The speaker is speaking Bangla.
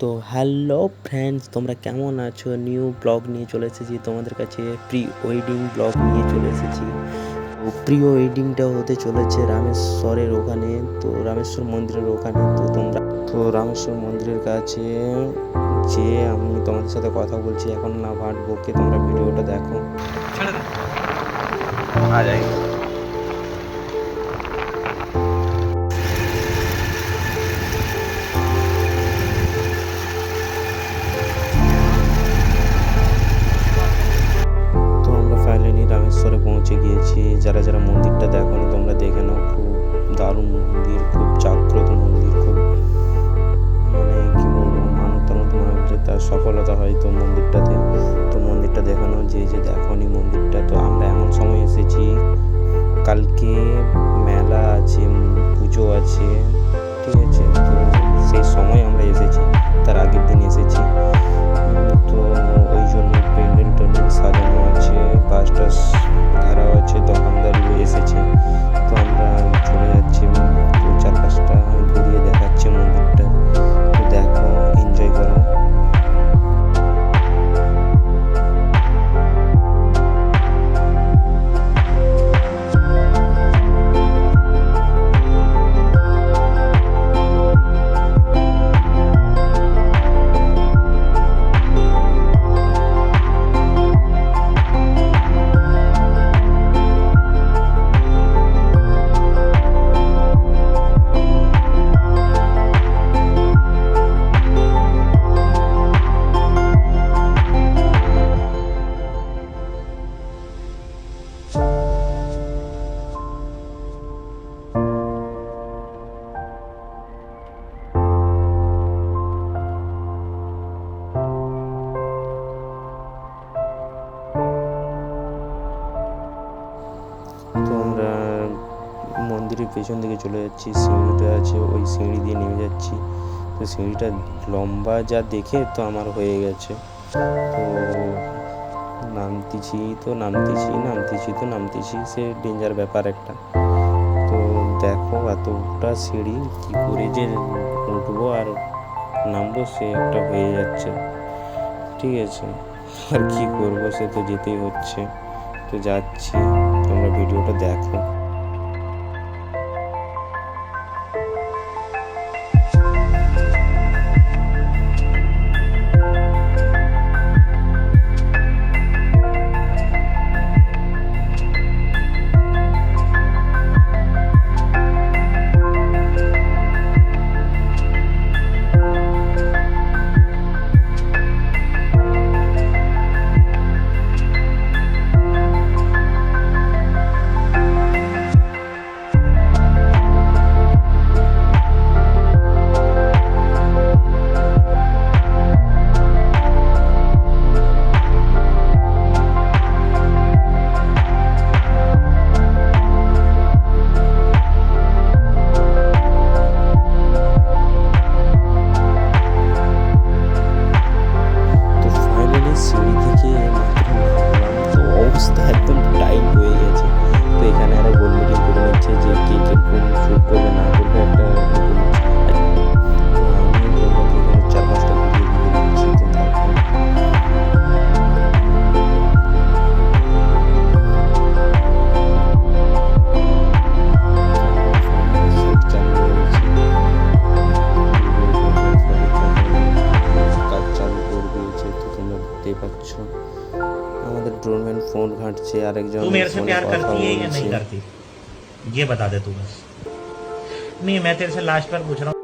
তো হ্যালো ফ্রেন্ডস, তোমরা কেমন আছো? নিউ ব্লগ নিয়ে চলে এসেছি, তোমাদের কাছে প্রি ওয়েডিং ব্লগ নিয়ে চলে এসেছি। তো প্রি ওয়েডিংটা হতে চলেছে রামেশ্বরের ওখানে, তো রামেশ্বর মন্দিরের ওখানে। তো তোমরা, তো রামেশ্বর মন্দিরের কাছে যে আমি তোমাদের সাথে কথা বলছি, এখন না ভাট তোমরা ভিডিওটা দেখো। আ যাই যারা যারা মন্দিরটা দেখো তোমরা দেখে নাও, খুব দারুণ মন্দির, খুব জাগ্রত মন্দির, খুব মানে কি বলব মানতন্ত মতো মনে হচ্ছে, তার সফলতা হয় তো মন্দিরটাতে। তো মন্দিরটা দেখানো যে যে দেখো মন্দিরটা। তো আমরা এমন সময় এসেছি, কালকে মন্দিরের পেছন দিকে চলে যাচ্ছি সিঁড়িটা আছে, ওই সিঁড়ি দিয়ে নেমে যাচ্ছি। তো সিঁড়িটা লম্বা যা দেখে তো আমার হয়ে গেছে। তো নামতেছি তো নামতেছি নামতেছি তো নামতেছি, সে ডেঞ্জার ব্যাপার একটা। তো দেখো এতটা সিঁড়ি, কী করে যে উঠবো আর নামবো, সে একটা হয়ে যাচ্ছে। ঠিক আছে, আর কি করব, সে তো যেতেই হচ্ছে। তো যাচ্ছি, তোমরা ভিডিওটা দেখো। ঘাঁটছে আরেকজন तू मेरे से ফোনে प्यार কথা करती है या বলছে। नहीं करती ये बता दे तू बस नहीं मैं तेरे से लास्ट बार पूछ रहा हूँ